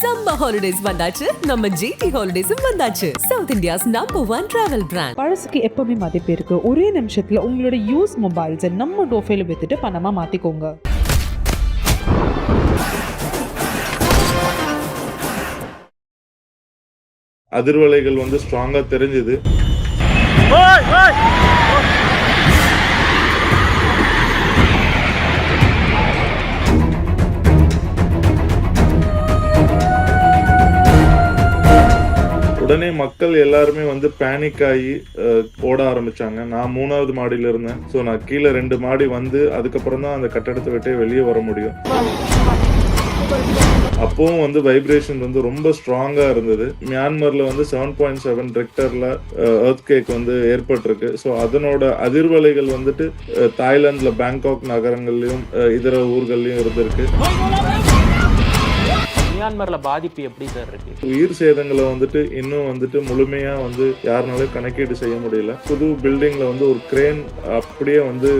Summer holidays வந்தாச்சு. நம்ம GT ஹாலிடேஸும் வந்தாச்சு. South India's number one travel brand பழசுக்கு எப்பவுமே மதிப்பு இருக்கு. ஒரே நிமிஷத்துல உங்களோட யூஸ் மொபைல்ஸை நம்ம டோஃபைல வித்துட்டு பணமா மாத்திக்கோங்க. அதிர்வலைகள் வந்து ஸ்ட்ராங்கா தெரிஞ்சுது. உடனே மக்கள் எல்லாருமே வந்து பேனிக் ஆகி ஓட ஆரம்பிச்சாங்க. நான் மூணாவது மாடியில இருந்தேன். ஸோ நான் கீழே ரெண்டு மாடி வந்து அதுக்கப்புறம் தான் அந்த கட்டடத்தை விட்டே வெளியே வர முடியும். அப்பவும் வந்து வைப்ரேஷன் வந்து ரொம்ப ஸ்ட்ராங்கா இருந்தது. மியான்மர்ல வந்து செவன் பாயிண்ட் செவன் ரெக்டர்ல எர்த் கேக் வந்து ஏற்பட்டிருக்கு. ஸோ அதனோட அதிர்வலைகள் வந்துட்டு தாய்லாந்தில் தாய்லாந்துல பேங்காக் நகரங்கள்லயும் இதர ஊர்கள்லயும் இருந்திருக்கு. மியான்மர்ல பாதிப்பு எப்படி சார் இருக்கு? உயிர் சேதங்களை வந்துட்டு இன்னும் வந்துட்டு முழுமையா வந்து யாருனாலும் கணக்கீடு செய்ய முடியல. புது பில்டிங்ல வந்து ஒரு கிரேன் அப்படியே வந்து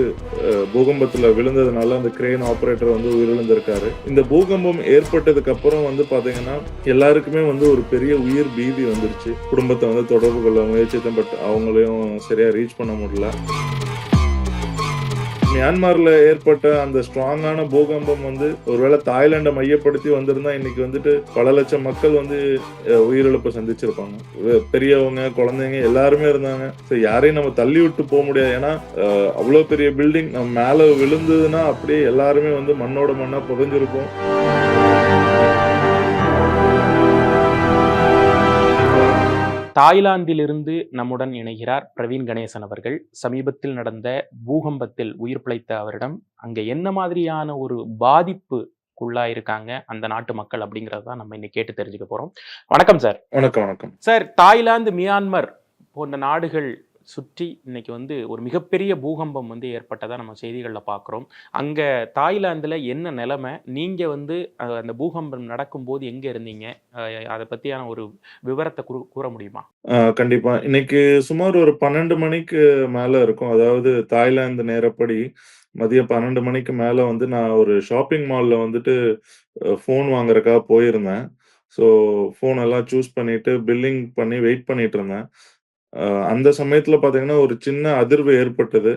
பூகம்பத்தில் பூகம்பத்துல விழுந்ததுனால அந்த கிரேன் ஆபரேட்டர் வந்து உயிரிழந்திருக்காரு. இந்த பூகம்பம் ஏற்பட்டதுக்கு அப்புறம் வந்து பாத்தீங்கன்னா எல்லாருக்குமே வந்து ஒரு பெரிய உயிர் பீதி வந்துருச்சு. குடும்பத்தை வந்து தொடர்பு கொள்ள முயற்சித்தேன் பட் அவங்களையும் சரியா ரீச் பண்ண முடியல. மியான்மரில் ஏற்பட்ட அந்த ஸ்ட்ராங்கான பூகம்பம் வந்து ஒருவேளை தாய்லாண்டை மையப்படுத்தி வந்திருந்தா இன்னைக்கு வந்துட்டு பல லட்சம் மக்கள் வந்து உயிரிழப்பு சந்திச்சிருப்பாங்க. பெரியவங்க குழந்தைங்க எல்லாருமே இருந்தாங்க. ஸோ யாரையும் நம்ம தள்ளி விட்டு போக முடியாது. ஏன்னா அவ்வளோ பெரிய பில்டிங் நம்ம மேலே விழுந்ததுன்னா அப்படியே எல்லாருமே வந்து மண்ணோட மண்ணாக புதைஞ்சிருப்போம் தாய்லாந்திலிருந்து நம்முடன் இணைகிறார் பிரவீன் கணேசன் அவர்கள். சமீபத்தில் நடந்த பூகம்பத்தில் உயிர் பிழைத்த அவரிடம் அங்க என்ன மாதிரியான ஒரு பாதிப்புக்குள்ளாயிருக்காங்க அந்த நாட்டு மக்கள்? அப்படிங்கறத நம்ம இன்னைக்கு கேட்டு தெரிஞ்சுக்க போறோம். வணக்கம் சார். வணக்கம் வணக்கம். சார் தாய்லாந்து மியான்மர் போன்ற நாடுகள் சுற்றி இன்னைக்கு வந்து ஒரு மிகப்பெரிய பூகம்பம் வந்து ஏற்பட்டதாக நம்ம செய்திகளில் பார்க்குறோம் அங்கே தாய்லாந்தில் என்ன நிலைமை? நீங்கள் வந்து அந்த பூகம்பம் நடக்கும்போது எங்கே இருந்தீங்க? அதை பற்றியான ஒரு விவரத்தை கூற கூற முடியுமா? கண்டிப்பாக கண்டிப்பா. இன்னைக்கு சுமார் ஒரு பன்னெண்டு மணிக்கு மேல இருக்கும். அதாவது தாய்லாந்து நேரப்படி மதியம் பன்னெண்டு மணிக்கு மேல வந்து நான் ஒரு ஷாப்பிங் மால்ல வந்துட்டு ஃபோன் வாங்குறதுக்காக போயிருந்தேன். ஸோ ஃபோன் எல்லாம் சூஸ் பண்ணிட்டு பில்லிங் பண்ணி வெயிட் பண்ணிட்டு இருந்தேன். அந்த சமயத்துல பாத்தீங்கன்னா ஒரு சின்ன அதிர்வு ஏற்பட்டது.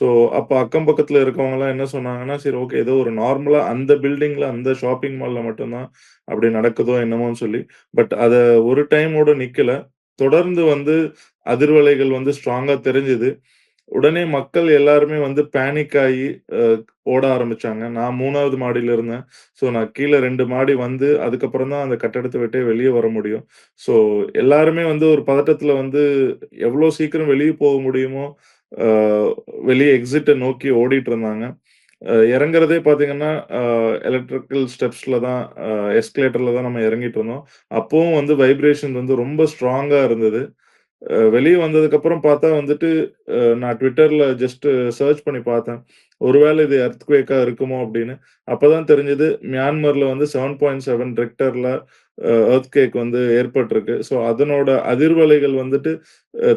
ஸோ அப்ப அக்கம் பக்கத்துல இருக்கவங்க எல்லாம் என்ன சொன்னாங்கன்னா சரி ஓகே ஏதோ ஒரு நார்மலா அந்த பில்டிங்ல அந்த ஷாப்பிங் மால்ல மட்டும்தான் அப்படி நடக்குதோ என்னமோன்னு சொல்லி. பட் அத ஒரு டைமோட நிக்கல. தொடர்ந்து வந்து அதிர்வலைகள் வந்து ஸ்ட்ராங்கா தெரிஞ்சுது. உடனே மக்கள் எல்லாருமே வந்து பேனிக் ஆகி ஓட ஆரம்பிச்சாங்க. நான் மூணாவது மாடியில இருந்தேன். ஸோ நான் கீழே ரெண்டு மாடி வந்து அதுக்கப்புறம் தான் அந்த கட்டடத்தை விட்டே வெளியே வர முடியும். ஸோ எல்லாருமே வந்து ஒரு பதட்டத்துல வந்து எவ்வளோ சீக்கிரம் வெளியே போக முடியுமோ வெளியே எக்ஸிட்டை நோக்கி ஓடிட்டு இருந்தாங்க. இறங்குறதே பார்த்தீங்கன்னா எலக்ட்ரிக்கல் ஸ்டெப்ஸ்ல தான் எஸ்கலேட்டர்ல தான் நம்ம இறங்கிட்டு இருந்தோம். அப்போவும் வந்து வைப்ரேஷன் வந்து ரொம்ப ஸ்ட்ராங்காக இருந்தது. வெளியே வந்ததுக்கப்புறம் பார்த்தா வந்துட்டு நான் ட்விட்டரில் ஜஸ்ட் சர்ச் பண்ணி பார்த்தேன். ஒருவேளை இது எர்த்குவேக்கா இருக்குமோ அப்படின்னு. அப்போதான் தெரிஞ்சது மியான்மரில் வந்து செவன் பாயிண்ட் செவன் ரெக்டரில் எர்த் கேக் வந்து ஏற்பட்டிருக்கு. ஸோ அதனோட அதிர்வலைகள் வந்துட்டு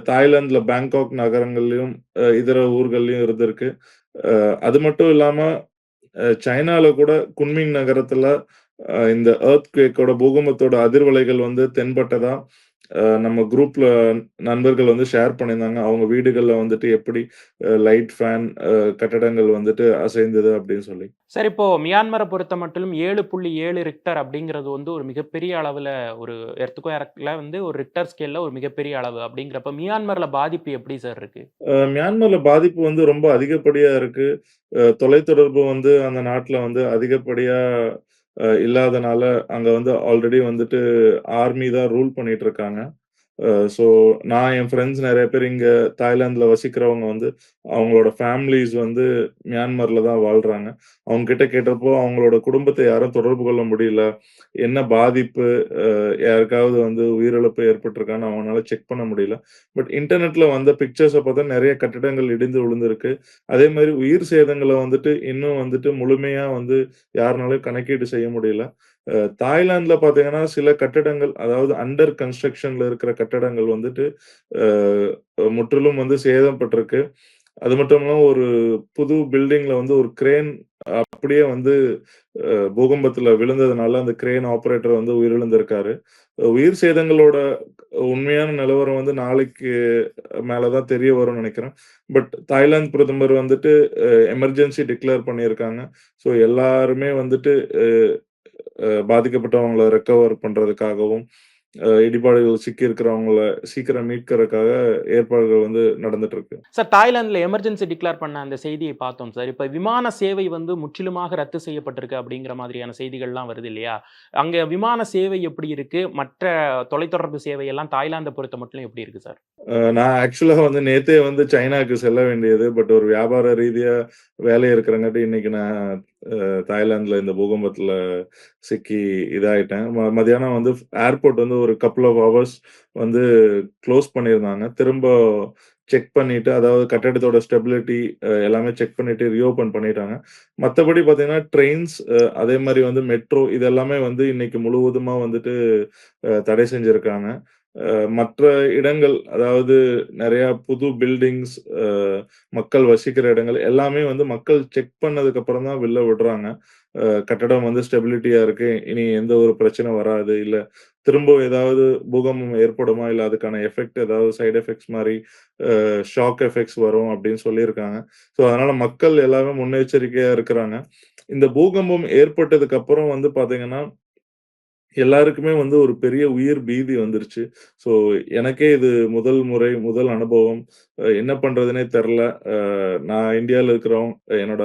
தாய்லாந்தில் பேங்காக் நகரங்கள்லயும் இதர ஊர்கள்லயும் இருந்திருக்கு. அது மட்டும் இல்லாமல் சைனாவில் கூட குன்மிங் நகரத்தில் இந்த எர்த் குவேக்கோட பூகம்பத்தோட அதிர்வலைகள் வந்து தென்பட்டதா நம்ம குரூப்ல நண்பர்கள் வந்து ஷேர் பண்ணியிருந்தாங்க. அவங்க வீடுகள்ல வந்துட்டு எப்படி லைட் ஃபேன் கட்டடங்கள் வந்துட்டு அசைந்தது அப்படின்னு சொல்லி. சார் இப்போ மியான்மரை பொறுத்த மட்டும் ஏழு புள்ளி ஏழு ரிக்டர் அப்படிங்கிறது வந்து ஒரு மிகப்பெரிய அளவில் ஒரு எர்த்துக்கோயர்ல வந்து ஒரு ரிக்டர் ஸ்கேலில் ஒரு மிகப்பெரிய அளவு அப்படிங்கிறப்ப மியான்மரில் பாதிப்பு எப்படி சார் இருக்கு? மியான்மர்ல பாதிப்பு வந்து ரொம்ப அதிகப்படியா இருக்கு. தொலைத்தொடர்பு வந்து அந்த நாட்டுல வந்து அதிகப்படியா அஹ் இல்லாதனால அங்க வந்து ஆல்ரெடி வந்துட்டு ஆர்மி தான் ரூல் பண்ணிட்டு இருக்காங்க. ஸோ நான் என் ஃப்ரெண்ட்ஸ் நிறைய பேர் இங்க தாய்லாந்துல வசிக்கிறவங்க வந்து அவங்களோட ஃபேமிலிஸ் வந்து மியான்மர்ல தான் வாழ்றாங்க. அவங்க கிட்ட கேட்டப்போ அவங்களோட குடும்பத்தை யாரும் தொடர்பு கொள்ள முடியல. என்ன பாதிப்பு? யாருக்காவது வந்து உயிரிழப்பு ஏற்பட்டிருக்கான்னு அவங்களால செக் பண்ண முடியல. பட் இன்டர்நெட்ல வந்த பிக்சர்ஸை பார்த்தா நிறைய கட்டிடங்கள் இடிந்து விழுந்திருக்கு. அதே மாதிரி உயிர் சேதங்களை வந்துட்டு இன்னும் வந்துட்டு முழுமையா வந்து யாருனாலும் கணக்கீடு செய்ய முடியல. தாய்லாந்துல பாத்தீங்கன்னா சில கட்டடங்கள் அதாவது அண்டர் கன்ஸ்ட்ரக்ஷன்ல இருக்கிற கட்டடங்கள் வந்துட்டு முற்றிலும் வந்து சேதப்பட்டிருக்கு. அது மட்டும் இல்லாம ஒரு புது பில்டிங்ல வந்து ஒரு கிரேன் அப்படியே வந்து பூகம்பத்துல விழுந்ததுனால அந்த கிரேன் ஆபரேட்டர் வந்து உயிரிழந்திருக்காரு. உயிர் சேதங்களோட உண்மையான நிலவரம் வந்து நாளைக்கு மேலதான் தெரிய வரும்னு நினைக்கிறேன். பட் தாய்லாந்து பிரதமர் வந்துட்டு எமர்ஜென்சி டிக்ளேர் பண்ணியிருக்காங்க. ஸோ எல்லாருமே வந்துட்டு பாதிக்கப்பட்டவங்களை ரெக்கவர் பண்றதுக்காகவும் இடிபாடுகள் சிக்கி இருக்கிறவங்கள சீக்கிரம் மீட்கறதுக்காக ஏற்பாடுகள் வந்து நடந்துட்டு இருக்கு சார் தாய்லாந்தில் எமர்ஜென்சி டிக்ளேர் பண்ண அந்த செய்தியை பார்த்தோம் சார். இப்போ விமான சேவை வந்து முற்றிலுமாக ரத்து செய்யப்பட்டிருக்கு அப்படிங்கிற மாதிரியான செய்திகள்லாம் வருது இல்லையா? அங்கே விமான சேவை எப்படி இருக்கு? மற்ற தொலைத்தொடர்பு சேவையெல்லாம் தாய்லாந்தை பொறுத்த மட்டும் எப்படி இருக்கு சார்? நான் ஆக்சுவலா வந்து நேத்தே வந்து சைனாக்கு செல்ல வேண்டியது பட் ஒரு வியாபார ரீதியா வேலை இருக்கிறங்காட்டி இன்னைக்கு நான் தாய்லாந்தில் இந்த பூகம்பத்தில் சிக்கி இதாகிட்டேன் ம- மத்தியானம் வந்து ஏர்போர்ட் வந்து ஒரு கப்புள் ஆஃப் ஹவர்ஸ் வந்து க்ளோஸ் பண்ணியிருந்தாங்க. திரும்ப செக் பண்ணிட்டு அதாவது கட்டடத்தோட ஸ்டெபிலிட்டி எல்லாமே செக் பண்ணிட்டு ரீஓபன் பண்ணிட்டாங்க. மற்றபடி பார்த்தீங்கன்னா ட்ரெயின்ஸ் அதே மாதிரி வந்து மெட்ரோ இதெல்லாமே வந்து இன்னைக்கு முழுவதுமா வந்துட்டு தடை செஞ்சிருக்காங்க. மற்ற இடங்கள் அதாவது நிறைய புது பில்டிங்ஸ் மக்கள் வசிக்கிற இடங்கள் எல்லாமே வந்து மக்கள் செக் பண்ணதுக்கு அப்புறம் தான் வெளில விடுறாங்க. கட்டடம் வந்து ஸ்டெபிலிட்டியா இருக்கு. இனி எந்த ஒரு பிரச்சனை வராது. இல்ல திரும்ப ஏதாவது பூகம்பம் ஏற்படுமா? இல்ல அதுக்கான எஃபெக்ட் ஏதாவது சைடு எஃபெக்ட்ஸ் மாதிரி ஷாக் எஃபெக்ட்ஸ் வரும் அப்படின்னு சொல்லியிருக்காங்க. ஸோ அதனால மக்கள் எல்லாமே முன்னெச்சரிக்கையா இருக்கிறாங்க. இந்த பூகம்பம் ஏற்பட்டதுக்கு அப்புறம் வந்து பாத்தீங்கன்னா எல்லாருக்குமே வந்து ஒரு பெரிய உயிர் பீதி வந்துருச்சு. ஸோ எனக்கே இது முதல் முறை முதல் அனுபவம். என்ன பண்றதுனே தெரில. நான் இந்தியாவில் இருக்கிறவங்க என்னோட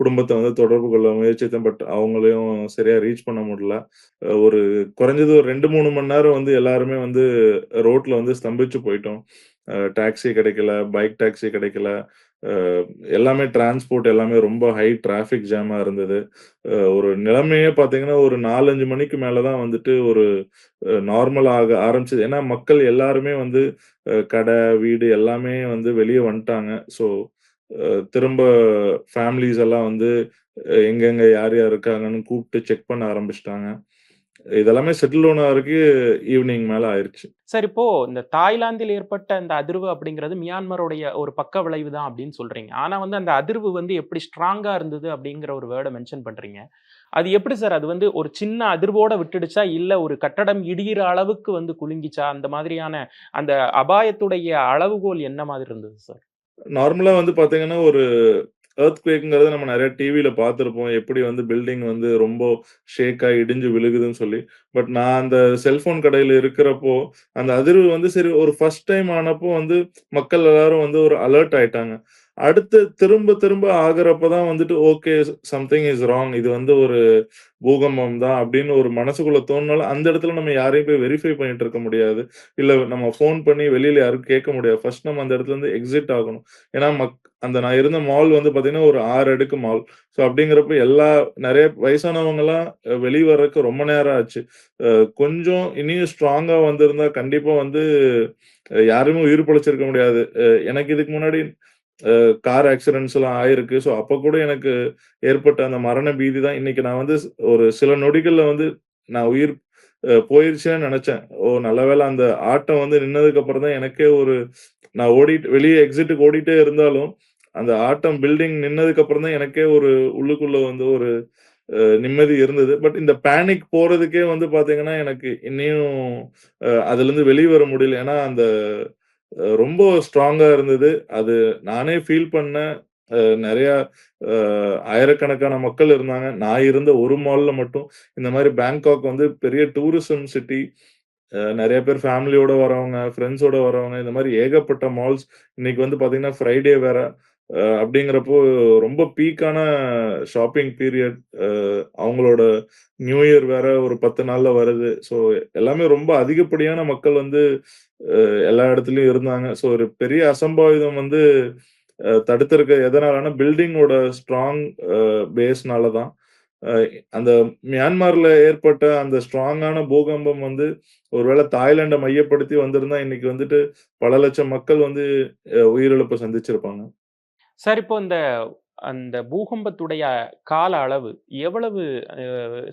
குடும்பத்தை வந்து தொடர்பு கொள்ள முயற்சித்தேன் பட் அவங்களையும் சரியா ரீச் பண்ண முடியல. ஒரு குறைஞ்சது ஒரு ரெண்டு மூணு மணி நேரம் வந்து எல்லாருமே வந்து ரோட்ல வந்து ஸ்தம்பிச்சு போயிட்டோம். டாக்ஸி கிடைக்கல பைக் டாக்ஸி கிடைக்கல. எல்லாமே டிரான்ஸ்போர்ட் எல்லாமே ரொம்ப ஹை டிராஃபிக் ஜாமா இருந்தது. ஒரு நிலைமையே பார்த்தீங்கன்னா ஒரு நாலஞ்சு மணிக்கு மேலே தான் வந்துட்டு ஒரு நார்மல் ஆக ஆரம்பிச்சது. ஏன்னா மக்கள் எல்லாருமே வந்து கடை வீடு எல்லாமே வந்து வெளியே வந்துட்டாங்க. ஸோ திரும்ப ஃபேமிலிஸ் எல்லாம் வந்து எங்கெங்க யார் யார் இருக்காங்கன்னு கூப்பிட்டு செக் பண்ண ஆரம்பிச்சிட்டாங்க. இதெல்லாமே செட்டில் ஆன வரைக்கும் ஈவினிங் மேலே ஆயிடுச்சு சார் இப்போ இந்த தாய்லாந்தில் ஏற்பட்ட அந்த அதிர்வு அப்படிங்கிறது மியான்மருடைய ஒரு பக்க விளைவு தான் அப்படின்னு சொல்றீங்க. ஆனா வந்து அந்த அதிர்வு வந்து எப்படி ஸ்ட்ராங்கா இருந்தது அப்படிங்கிற ஒரு வேர்டை மென்ஷன் பண்றீங்க. அது எப்படி சார்? அது வந்து ஒரு சின்ன அதிர்வோட விட்டுடுச்சா? இல்ல ஒரு கட்டடம் இடிகிற அளவுக்கு வந்து குலுங்கிச்சா? அந்த மாதிரியான அந்த அபாயத்துடைய அளவுகோல் என்ன மாதிரி இருந்தது சார்? நார்மலா வந்து பாத்தீங்கன்னா ஒரு எர்த்குவேக்ங்கிறத நம்ம நிறைய டிவியில பார்த்துருப்போம். எப்படி வந்து பில்டிங் வந்து ரொம்ப ஷேக்கா இடிஞ்சு விழுகுதுன்னு சொல்லி. பட் நான் அந்த செல்போன் கடையில இருக்கிறப்போ அந்த அதிர்வு வந்து சரி ஒரு ஃபர்ஸ்ட் டைம் ஆனப்போ வந்து மக்கள் எல்லாரும் வந்து ஒரு அலர்ட் ஆயிட்டாங்க. அடுத்து திரும்ப திரும்ப ஆகுறப்ப தான் வந்துட்டு ஓகே சம்திங் இஸ் ராங் இது வந்து ஒரு பூகம்பம் தான் அப்படின்னு ஒரு மனசுக்குள்ள தோணுனாலும் அந்த இடத்துல நம்ம யாரையும் போய் வெரிஃபை பண்ணிட்டு இருக்க முடியாது. இல்ல நம்ம ஃபோன் பண்ணி வெளியில யாரும் கேட்க முடியாது. ஃபர்ஸ்ட் நம்ம அந்த இடத்துல இருந்து எக்ஸிட் ஆகணும். ஏன்னா மக் அந்த நான் இருந்த மால் வந்து பாத்தீங்கன்னா ஒரு ஆறு அடுக்கு மால் ஸோ அப்படிங்கிறப்ப எல்லா நிறைய வயசானவங்க எல்லாம் அஹ், வர்றதுக்கு ரொம்ப நேரம் ஆச்சு. கொஞ்சம் இனியும் ஸ்ட்ராங்கா வந்திருந்தா கண்டிப்பா வந்து யாருமே உயிர் பிழைச்சிருக்க முடியாது. எனக்கு இதுக்கு முன்னாடி கார் ஆக்சிடென்ட்ஸ் எல்லாம் ஆயிருக்கு. ஸோ அப்ப கூட எனக்கு ஏற்பட்ட அந்த மரண பீதி தான் இன்னைக்கு நான் வந்து ஒரு சில நொடிகள்ல வந்து நான் உயிர் அஹ், போயிருச்சுன்னு நினைச்சேன். ஓ நல்ல வேளை அந்த ஆட்டம் வந்து நின்னதுக்கு அப்புறம் தான் எனக்கே ஒரு நான் ஓடிட்டு வெளியே எக்ஸிட்டுக்கு ஓடிட்டே இருந்தாலும் அந்த ஆட்டம் பில்டிங் நின்னதுக்கு அப்புறம் தான் எனக்கே ஒரு உள்ளுக்குள்ள வந்து ஒரு நிம்மதி இருந்தது. பட் இந்த பேனிக் போறதுக்கே வந்து பாத்தீங்கன்னா எனக்கு இன்னையும் அதுல இருந்து வெளியே வர முடியல. ஏன்னா அந்த ரொம்ப ஸ்ட்ராங்கா இருந்தது. அது நானே ஃபீல் பண்ண நிறைய ஆயிரக்கணக்கான மக்கள் இருந்தாங்க. நான் இருந்த ஒரு மால்ல மட்டும். இந்த மாதிரி பேங்காக் வந்து பெரிய டூரிசம் சிட்டி. நிறைய பேர் ஃபேமிலியோட வரவங்க ஃப்ரெண்ட்ஸோட வரவங்க இந்த மாதிரி ஏகப்பட்ட மால்ஸ். இன்னைக்கு வந்து பாத்தீங்கன்னா ஃப்ரைடே வேற. அப்படிங்கிறப்போ ரொம்ப பீக்கான ஷாப்பிங் பீரியட் அவங்களோட நியூ இயர் வேற ஒரு பத்து நாள்ல வருது. ஸோ எல்லாமே ரொம்ப அதிகப்படியான மக்கள் வந்து அஹ், எல்லா இடத்துலயும் இருந்தாங்க. ஸோ ஒரு பெரிய அசம்பாவிதம் வந்து தடுத்திருக்க. எதனாலனா பில்டிங்கோட ஸ்ட்ராங் பேஸ்னால தான். அஹ், அந்த மியான்மர்ல ஏற்பட்ட அந்த ஸ்ட்ராங்கான பூகம்பம் வந்து ஒருவேளை தாய்லாண்டை மையப்படுத்தி வந்திருந்தா இன்னைக்கு வந்துட்டு பல லட்சம் மக்கள் வந்து உயிரிழப்பு சந்திச்சிருப்பாங்க. சார் இப்போ இந்த அந்த பூகம்பத்துடைய கால அளவு எவ்வளவு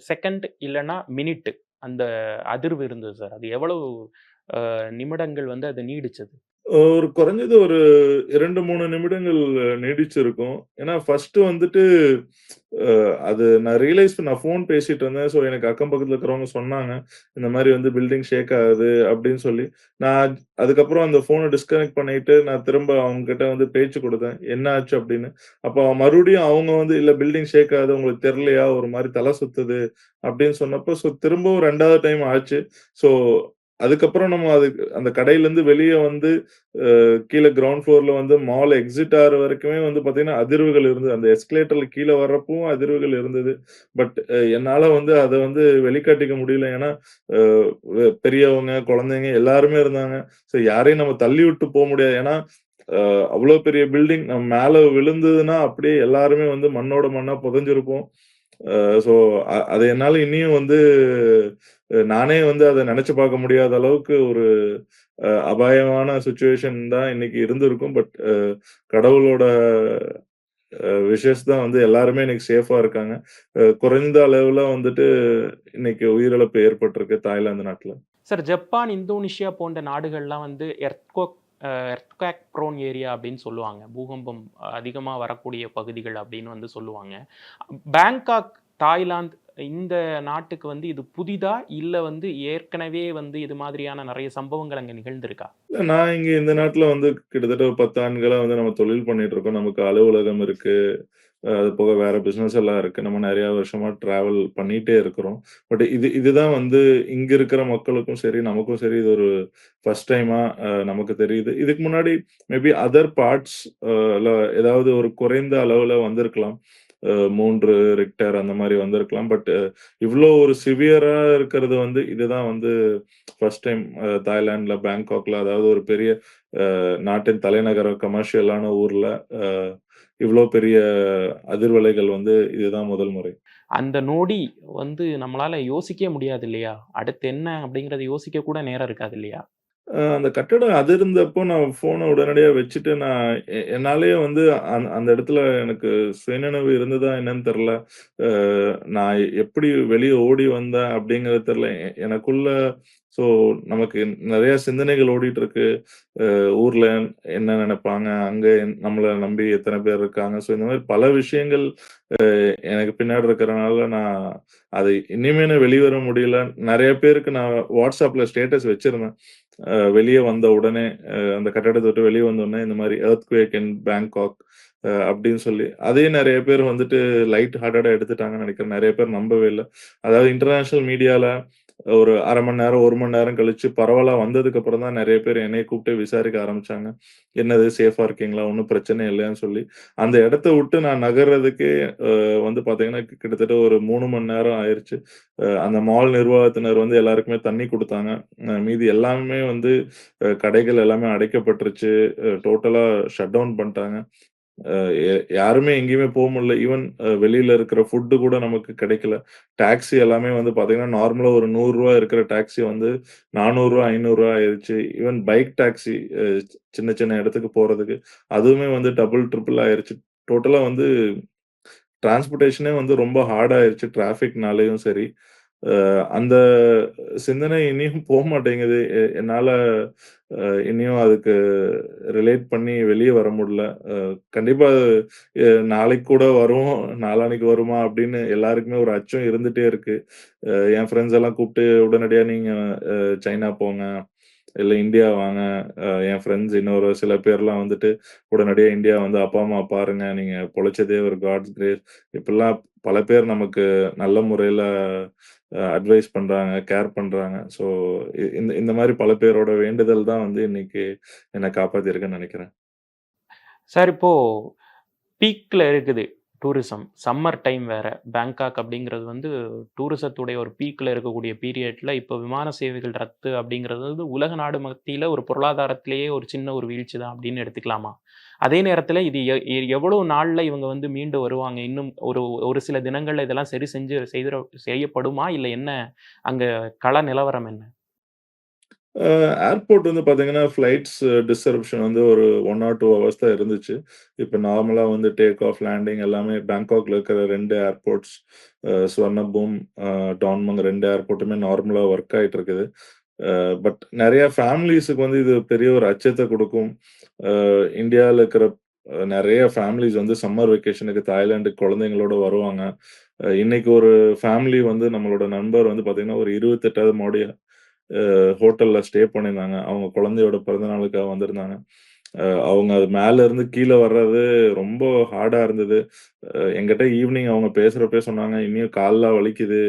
செகண்ட் இல்லைன்னா மினிட் அந்த அதிர்வு இருந்தது சார்? அது எவ்வளவு நிமிடங்கள் வந்து அது நீடிச்சது? ஒரு குறைஞ்சது ஒரு 2, 3 நிமிடங்கள் நீடிச்சிருக்கும். ஏன்னா ஃபர்ஸ்ட் வந்துட்டு அது நான் ரியலைஸ் நான் ஃபோன் பேசிட்டு இருந்தேன். ஸோ எனக்கு அக்கம் பக்கத்தில் இருக்கிறவங்க சொன்னாங்க. இந்த மாதிரி வந்து பில்டிங் ஷேக் ஆகுது அப்படின்னு சொல்லி. நான் அதுக்கப்புறம் அந்த ஃபோனை டிஸ்கனெக்ட் பண்ணிட்டு நான் திரும்ப அவங்ககிட்ட வந்து பேச்சு கொடுத்தேன் என்ன ஆச்சு அப்படின்னு. அப்போ மறுபடியும் அவங்க வந்து இல்லை பில்டிங் ஷேக் ஆகுது உங்களுக்கு தெரியலையா? ஒரு மாதிரி தலை சுத்துது அப்படின்னு சொன்னப்போ, ஸோ திரும்பவும் ரெண்டாவது டைம் ஆச்சு. ஸோ அதுக்கப்புறம் நம்ம அதுக்கு அந்த கடையிலேருந்து வெளியே வந்து கீழே கிரவுண்ட் ஃப்ளோர்ல வந்து மால் எக்ஸிட் ஆகிற வரைக்குமே வந்து பார்த்தீங்கன்னா, அதிர்வுகள் இருந்தது. அந்த எஸ்கலேட்டர்ல கீழே வர்றப்பவும் அதிர்வுகள் இருந்தது. பட் என்னால் வந்து அதை வந்து வெளிக்காட்டிக்க முடியல. ஏன்னா, பெரியவங்க, குழந்தைங்க எல்லாருமே இருந்தாங்க. ஸோ யாரையும் நம்ம தள்ளி விட்டு போக முடியாது. ஏன்னா, அவ்வளோ பெரிய பில்டிங் நம்ம மேலே விழுந்ததுன்னா, அப்படியே எல்லாருமே வந்து மண்ணோட மண்ணாக புதஞ்சிருப்போம் ஸோ அதை என்னால் இன்னியும் வந்து நானே வந்து அதை நினைச்சு பார்க்க முடியாத அளவுக்கு ஒரு அபாயமான சுச்சுவேஷன் தான் இன்னைக்கு இருந்திருக்கும். பட் கடவுளோட விஷஸ் தான் வந்து எல்லாருமே இன்னைக்கு சேஃபா இருக்காங்க. குறைந்த அளவுல வந்துட்டு இன்னைக்கு உயிரிழப்பு ஏற்பட்டிருக்கு தாய்லாந்து நாட்டில் சார் ஜப்பான், இந்தோனேஷியா போன்ற நாடுகள்லாம் வந்து எர்த்கோக் எர்த்கேக் ப்ரோன் ஏரியா அப்படின்னு சொல்லுவாங்க. பூகம்பம் அதிகமாக வரக்கூடிய பகுதிகள் அப்படின்னு வந்து சொல்லுவாங்க. பேங்காக், தாய்லாந்து இந்த நாட்டுக்கு வந்து இது புதிதா? இல்லை வந்து ஏற்கனவே வந்து இது மாதிரியான நிறைய சம்பவங்கள் அங்கே நிகழ்ந்திருக்கா? நான் இங்கே இந்த நாட்டில் வந்து கிட்டத்தட்ட ஒரு 10 வந்து நம்ம தொழில் பண்ணிட்டு இருக்கோம். நமக்கு அலுவலகம் இருக்கு. அது போக வேற பிசினஸ் எல்லாம் இருக்கு. நம்ம நிறைய வருஷமா டிராவல் பண்ணிட்டே இருக்கிறோம். பட் இது இதுதான் வந்து இங்க இருக்கிற மக்களுக்கும் சரி, நமக்கும் சரி இது ஒரு ஃபர்ஸ்ட் டைமா நமக்கு தெரியுது. இதுக்கு முன்னாடி மேபி அதர் பார்ட்ஸ் ஏதாவது ஒரு குறைந்த அளவுல வந்திருக்கலாம். மூன்று ரிக்டர் அந்த மாதிரி வந்திருக்கலாம். பட் இவ்ளோ ஒரு சிவியரா இருக்கிறது வந்து இதுதான் வந்து ஃபர்ஸ்ட் டைம் தாய்லாண்ட்ல தாய்லாந்துல, பேங்காக்ல அதாவது ஒரு பெரிய நாட்டின் தலைநகரம் கமர்ஷியலான ஊர்ல இவ்வளோ இவ்ளோ பெரிய அதிர்வலைகள் வந்து இதுதான் முதல் முறை. அந்த நொடி வந்து நம்மளால யோசிக்கவே முடியாது இல்லையா? அடுத்து என்ன அப்படிங்கறத யோசிக்க கூட நேரம் இருக்காது இல்லையா? அந்த கட்டடம் அது இருந்தப்போ நான் ஃபோன உடனடியா வச்சுட்டு நான் எ என்னாலயே வந்து அந் அந்த இடத்துல எனக்கு சுயநினைவு இருந்ததா என்னன்னு தெரியல. அ நான் எப்படி வெளிய ஓடி வந்தேன் அப்படிங்கிறது தெரியல. எ எனக்குள்ள ஸோ நமக்கு நிறைய சிந்தனைகள் ஓடிட்டு இருக்கு. ஊர்ல என்ன நினைப்பாங்க அங்க நம்மளை நம்பி எத்தனை பேர் இருக்காங்க? ஸோ இந்த மாதிரி பல விஷயங்கள் எனக்கு பின்னாடி இருக்கிறனால நான் அது இனிமே நான் வெளிவர முடியல. நிறைய பேருக்கு நான் வாட்ஸ்அப்ல ஸ்டேட்டஸ் வச்சிருந்தேன். வெளியே வந்த உடனே அந்த கட்டடத்தை விட்டு வெளியே வந்த உடனே இந்த எர்த் குவேக் இன் பேங்காக் அப்படின்னு சொல்லி. அதையும் நிறைய பேர் வந்துட்டு லைட் ஹார்ட்டடா எடுத்துட்டாங்கன்னு நினைக்கிறேன் நிறைய பேர் நம்பவே இல்லை அதாவது இன்டர்நேஷனல் மீடியால ஒரு அரை மணி நேரம், ஒரு மணி நேரம் கழிச்சு பரவலா வந்ததுக்கு அப்புறம் தான் நிறைய பேர் என்னைய கூப்பிட்டு விசாரிக்க ஆரம்பிச்சாங்க. என்னது சேஃபா இருக்கீங்களா? ஒன்றும் பிரச்சனை இல்லையான்னு சொல்லி. அந்த இடத்த விட்டு நான் நகர்றதுக்கே வந்து பாத்தீங்கன்னா கிட்டத்தட்ட ஒரு மூணு மணி நேரம் ஆயிருச்சு. அந்த மால் நிர்வாகத்தினர் வந்து எல்லாருக்குமே தண்ணி கொடுத்தாங்க மீதி எல்லாமே வந்து கடைகள் எல்லாமே அடைக்கப்பட்டுருச்சு. டோட்டலா ஷட் டவுன் பண்ணிட்டாங்க யாருமே எங்கேயுமே போக முடியல. ஈவன் வெளியில இருக்கிற ஃபுட்டு கூட நமக்கு கிடைக்கல. டாக்ஸி எல்லாமே வந்து பாத்தீங்கன்னா நார்மலா ஒரு நூறுரூவா இருக்கிற டாக்ஸி வந்து நானூறுரூவா ஐநூறுரூவா ஆயிடுச்சு ஈவன் பைக் டாக்ஸி சின்ன சின்ன இடத்துக்கு போறதுக்கு, அதுவுமே வந்து டபுள், ட்ரிபிள் ஆயிருச்சு. டோட்டலா வந்து டிரான்ஸ்போர்டேஷனே வந்து ரொம்ப ஹார்ட் ஆயிருச்சு. டிராஃபிக்னாலேயும் சரி. அந்த சிந்தனை இனியும் போக மாட்டேங்குது என்னால இனியும் அதுக்கு ரிலேட் பண்ணி வெளிய வர முடியல. கண்டிப்பா நாளைக்கு கூட வரும், நாளான்னைக்கு வருமா அப்படின்னு எல்லாருக்குமே ஒரு அச்சம் இருந்துட்டே இருக்கு. என் ஃப்ரெண்ட்ஸ் எல்லாம் கூப்பிட்டு உடனடியா நீங்க சைனா போங்க, இல்ல இந்தியா வாங்க. என் ஃப்ரெண்ட்ஸ் இன்னொரு சில பேர்லாம் வந்துட்டு உடனடியா இந்தியா வந்து அப்பா, அம்மா பாருங்க. நீங்க பொழைச்சதே ஒரு காட்ஸ் கிரேஸ். இப்படிலாம் பல பேர் நமக்கு நல்ல முறையில அட்வைஸ் பண்றாங்க, கேர் பண்றாங்க. ஸோ இந்த இந்த மாதிரி பல பேரோட வேண்டுதல் தான் வந்து இன்னைக்கு என்ன காப்பாத்தியிருக்குன்னு நினைக்கிறேன் சார் இப்போ பீக்ல இருக்குது டூரிசம். சம்மர் டைம் வேறு பேங்காக் அப்படிங்கிறது வந்து டூரிசத்துடைய ஒரு பீக்கில் இருக்கக்கூடிய பீரியட்ல இப்போ விமான சேவைகள் ரத்து அப்படிங்கிறது வந்து உலக நாடு மத்தியில் ஒரு பொருளாதாரத்திலேயே ஒரு சின்ன ஒரு வீழ்ச்சி தான் அப்படின்னு எடுத்துக்கலாமா? அதே நேரத்தில் இது எ நாளில் இவங்க வந்து மீண்டு வருவாங்க? இன்னும் ஒரு ஒரு சில தினங்களில் இதெல்லாம் சரி செஞ்சு செய்திட செய்யப்படுமா? இல்லை என்ன அங்கே கள நிலவரம் என்ன? ஏர்போர்ட் வந்து பார்த்தீங்கன்னா, ஃப்ளைட்ஸ் டிஸ்டர்ப்ஷன் uh, வந்து ஒரு ஒன் ஆர் டூ ஹவர்ஸ் தான் இருந்துச்சு. இப்போ நார்மலாக வந்து டேக் ஆஃப், லேண்டிங் எல்லாமே பேங்காக்ல இருக்கிற ரெண்டு ஏர்போர்ட்ஸ் ஸ்வர்ணபூம், டான்மங் ரெண்டு ஏர்போர்ட்டுமே நார்மலாக ஒர்க் ஆயிட்டு இருக்குது. Uh, பட் நிறைய ஃபேமிலிஸுக்கு வந்து இது பெரிய ஒரு அச்சத்தை கொடுக்கும் uh, இந்தியாவில் இருக்கிற நிறைய ஃபேமிலிஸ் வந்து சம்மர் வெக்கேஷனுக்கு தாய்லாந்துக்கு குழந்தைங்களோட வருவாங்க. இன்னைக்கு ஒரு ஃபேமிலி வந்து நம்மளோட நண்பர் வந்து பார்த்தீங்கன்னா, ஒரு 28வது மாடி ஹோட்டல்ல ஸ்டே பண்ணியிருந்தாங்க. அவங்க குழந்தையோட பிறந்த நாளுக்காக வந்திருந்தாங்க. அவங்க அது மேல இருந்து கீழே வர்றது ரொம்ப ஹார்டா இருந்தது. எங்கிட்ட என்கிட்ட அவங்க பேசுறப்பே சொன்னாங்க, இனியும் கால்லாம் வலிக்குது.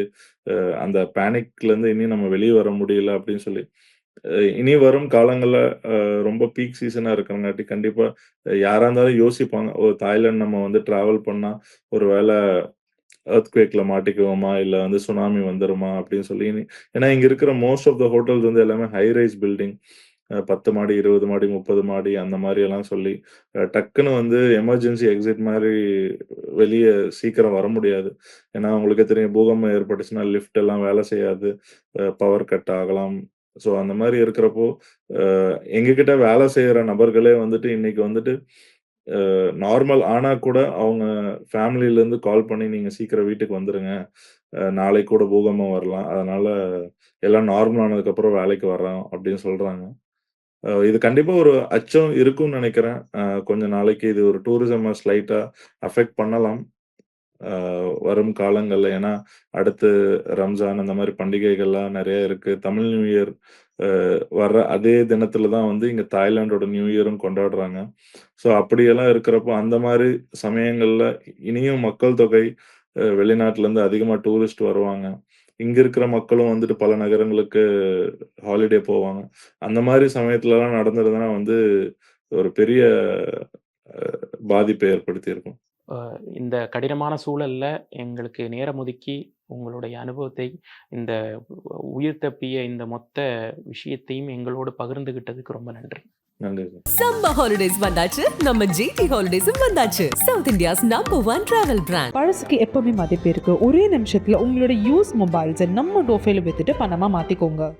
அந்த அந்த பேனிக்லேருந்து இனியும் நம்ம வெளியே வர முடியல." அப்படின்னு சொல்லி. இனி வரும் காலங்கள்ல ரொம்ப பீக் சீசனா இருக்கிறங்காட்டி கண்டிப்பா யாரா இருந்தாலும் யோசிப்பாங்க. ஒரு தாய்லாந்து நம்ம வந்து டிராவல் பண்ணா ஒரு வேள எர்த்குவேக்ல மாட்டிக்குவோமா? இல்ல வந்து சுனாமி வந்துருமா?" அப்படின்னு சொல்லி. ஏன்னா இங்க இருக்கிற மோஸ்ட் ஆஃப் த ஹோட்டல்ஸ் வந்து எல்லாமே ஹை ரைஸ் பில்டிங். பத்து மாடி, 20 மாடி, 30 மாடி அந்த மாதிரி எல்லாம் சொல்லி, டக்குன்னு வந்து எமர்ஜென்சி எக்ஸிட் மாதிரி வெளிய சீக்கிரம் வர முடியாது. ஏன்னா உங்களுக்கு தெரியும் பூகம்பம் ஏற்பட்டுச்சுன்னா லிஃப்ட் எல்லாம் வேலை செய்யாது. பவர் கட் ஆகலாம். ஸோ அந்த மாதிரி இருக்கிறப்போ, எங்ககிட்ட வேலை செய்யற நபர்களே வந்துட்டு இன்னைக்கு வந்துட்டு நார்மல் ஆனா கூட அவங்க ஃபேமிலிலேருந்து கால் பண்ணி, "நீங்க சீக்கிரம் வீட்டுக்கு வந்துருங்க. நாளை கூட பூகம்பம் வரலாம். அதனால எல்லாம் நார்மல் ஆனதுக்கப்புறம் வேலைக்கு வர்றோம்." அப்படின்னு சொல்றாங்க. இது கண்டிப்பா ஒரு அச்சம் இருக்கும்னு நினைக்கிறேன் கொஞ்ச நாளைக்கு இது ஒரு டூரிசம் ஸ்லைட்டா அஃபெக்ட் பண்ணலாம். வரும் காலங்கள்ல. ஏன்னா அடுத்து ரம்ஜான் அந்த மாதிரி பண்டிகைகள்லாம் நிறைய இருக்கு. தமிழ் நியூ இயர் வர்ற அதே தினத்துல தான் வந்து இங்க தாய்லாந்தோட நியூ இயரும் கொண்டாடுறாங்க. ஸோ அப்படியெல்லாம் இருக்கிறப்போ, அந்த மாதிரி சமயங்கள்ல இனியும் மக்கள் தொகை வெளிநாட்டுல இருந்து அதிகமா டூரிஸ்ட் வருவாங்க. இங்க இருக்கிற மக்களும் வந்துட்டு பல நகரங்களுக்கு ஹாலிடே போவாங்க. அந்த மாதிரி சமயத்துலலாம் நடந்திருந்ததுனா வந்து ஒரு பெரிய பாதிப்பை ஏற்படுத்தி இருக்கும் இந்த கடினமான சூழல்ல எங்களுக்கு நேரம் ஒதுக்கி உங்களுடைய அனுபவத்தை, இந்த உயிர் தப்பிய இந்த மொத்த விஷயத்தையும் எங்களோடு பகிர்ந்துகிட்டதுக்கு ரொம்ப நன்றி. சம்மர் ஹாலிடேஸ் வந்தாச்சு நம்ம ஜிடி ஹாலிடேஸும் வந்தாச்சு south India's number one travel brand பழசுக்கு எப்பவுமே மதிப்பு இருக்கு. ஒரே நிமிஷத்துல உங்களோட யூஸ் மொபைல்ஸை நம்ம டோஃபைல வித்துட்டு பணமா மாத்திக்கோங்க.